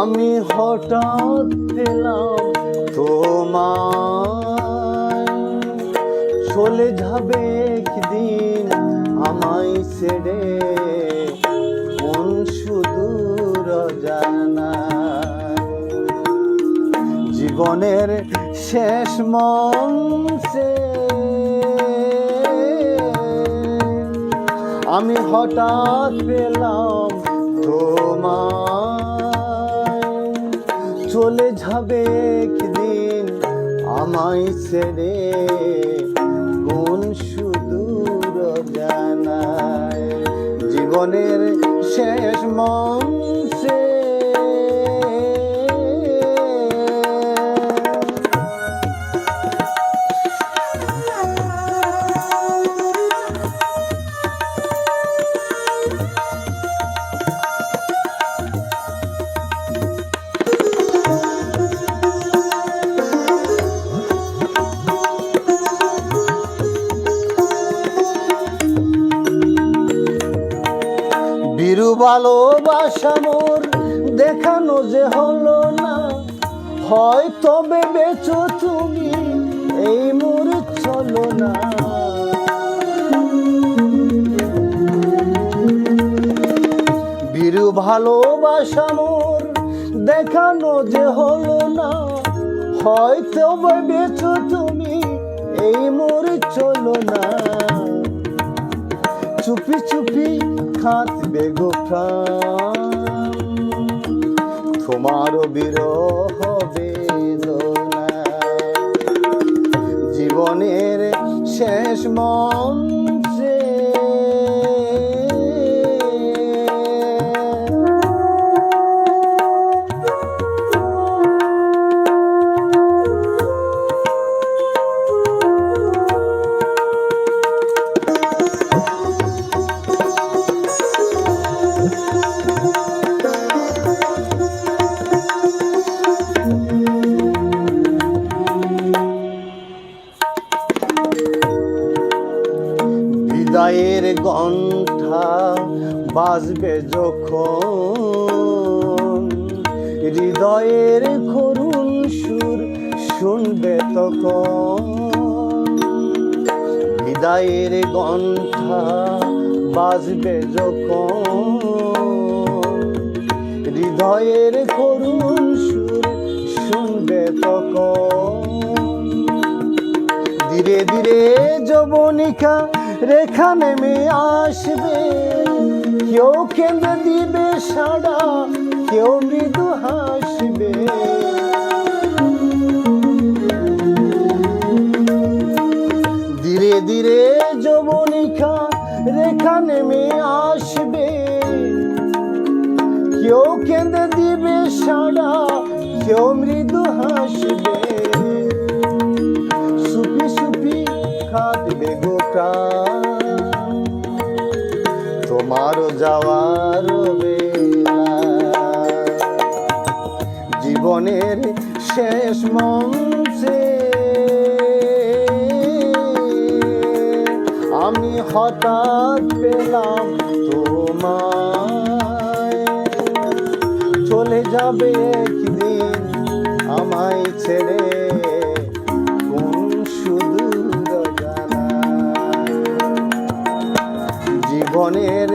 আমি হঠাৎ পেলাম তোমার চলে যাবে একদিন আমায় ছেড়ে। কোন সুদূর জানা জীবনের শেষ মঞ্চে আমি হঠাৎ পেলাম তোমায়। চলে যাবে একদিন আমায় ছেড়ে। কোন সুদূর জানায় জীবনের শেষ মঞ্চে ভালোবাসা মোর দেখানো যে হলো না। হয়তো ভেবেছো তুমি এই মোর চলো না। বিরু ভালোবাসা মোর দেখানো যে হলো না। হয়তো ভেবেছো তুমি এই মোর চলো না। চুপি চুপি খাতবে গো প্রাণ। তোমার বিরহ বেদনা। জীবনের শেষ মঞ্চে বিদায়ের ঘণ্টা বাজবে যখন। হৃদয়ের করুণ সুর শুনবে তখন। হৃদয়ের ঘণ্টা বাজবে যখন। হৃদয়ের করুণ সুর শুনবে তখন। ধীরে ধীরে যবনিকা রেখা নেমে আসবে। কেউ কেন্দ্র দিবে সাড়া, কেউ মৃদু হাসবে। ধীরে ধীরে যবনিকা রেখা নেমে আসবে। কেউ কেঁদে দিবে সাড়া, কেউ মৃদু হাসবে। সুপি সুপি কাঁদবে গোটা যাওয়ার জীবনের শেষ মঞ্চে আমি হঠাৎ পেলাম তোমায়। চলে যাবে একদিন আমায় ছেড়ে জীবনের